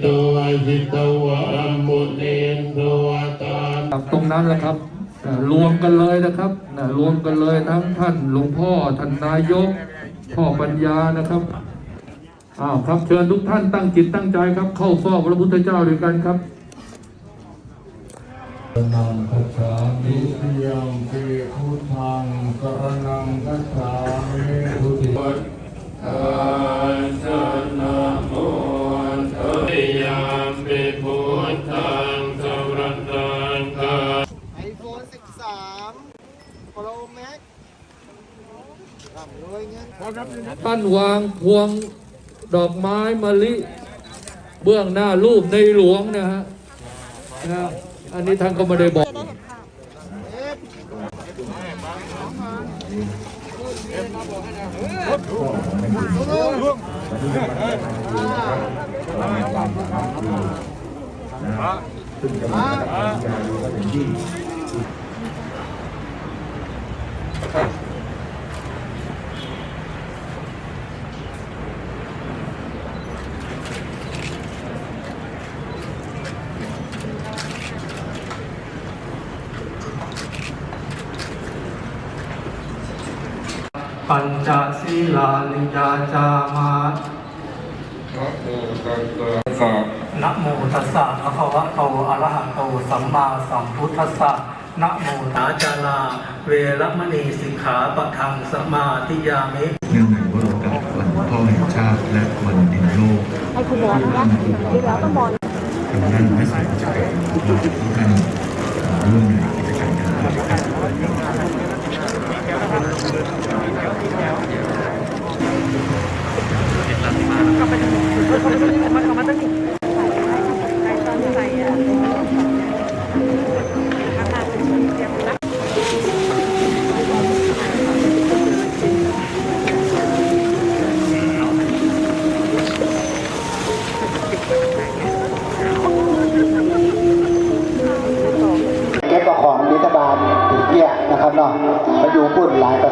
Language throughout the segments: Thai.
โตอาสิตวะมุนินโตตาครับตรงนั้นแหละครับเอ่อรวมกันเลยนะครับนะรวมกันเลยทั้งท่านหลวงพ่อท่านนายกพ่อปัญญานะครับอ้าวครับเชิญทุกท่านตั้งจิตตั้งใจครับ เข้าเฝ้าพระพุทธเจ้าด้วยกันครับนังคัจฉามิยังปิพุทธังสรณังคัจฉา พุทธังสรณังคัจไอโฟน13 Pro Max ร่ำรวยเงินท่านวางพวงดอกไม้มะลิ เบื้องหน้ารูปในหลวงนะฮะนะอันนี้ท่านก็ไม่ได้บอก ปัญจศีลานิยาจามา นะโมตัสสะ ภะคะวะโตอะระหะโตสัมมาสัมพุทธัสสะนะโมตาจาราเวรมณีสิกขาปะทังสมาธิยามิเนื่องในวโรกาสวันพ่อแห่งชาติและวันดินโลกให้คุณบอลนะที่แล้วต้องบอลทางด้านพระสายกิจการเราทุกท่านร่วมใน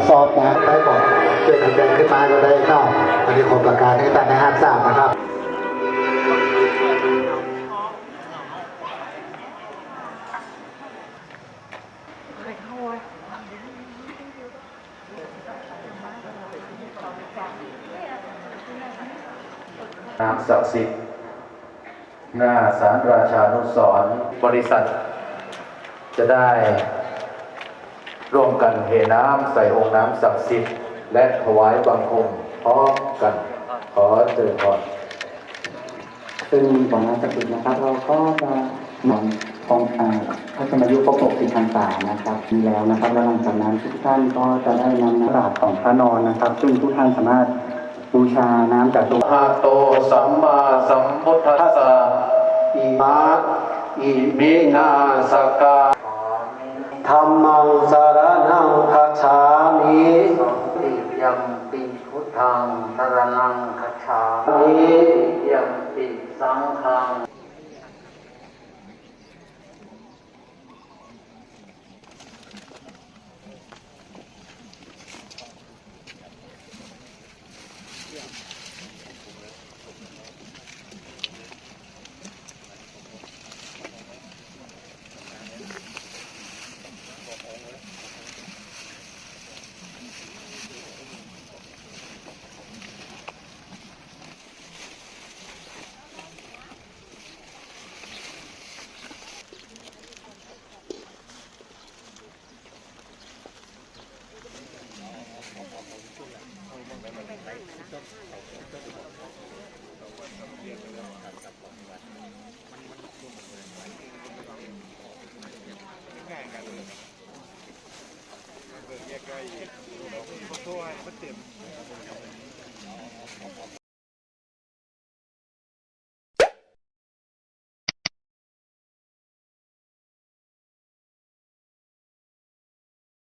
สอบนะได้บอกเกิดแดงขึ้นมาก็ได้เนาะอันนี้ผมประกาศให้ท่าในห้างทราบนะครับน้ำศักดิ์สิทธิ์หน้าสารราชานุสรบริษัทจะได้ ร่วมกันเทน้ำใส่องค์น้ำศักดิ์สิทธิ์ และถวายบังคมพร้อมกัน ขอเจริญพรซึ่งก่อนหน้าจะปิดนะครับ เราก็จะนำของอ่าพระสมยุครบ60พรรษานะครับมีแล้วนะครับแล้วหลังจากนั้นทุกท่านก็จะได้นำน้ำบาตรของพระนอนนะครับ ซึ่งทุกท่านสามารถบูชาน้ำจากตัวหาโตสัมมาสัมพุทธัสสะอิมาอิมินาสกา ธรรมังสารนังคาชามิติยัมปิพุทธังสารนังคาชามิมิยัมปิสังฆัง ทั่วมันเต็ม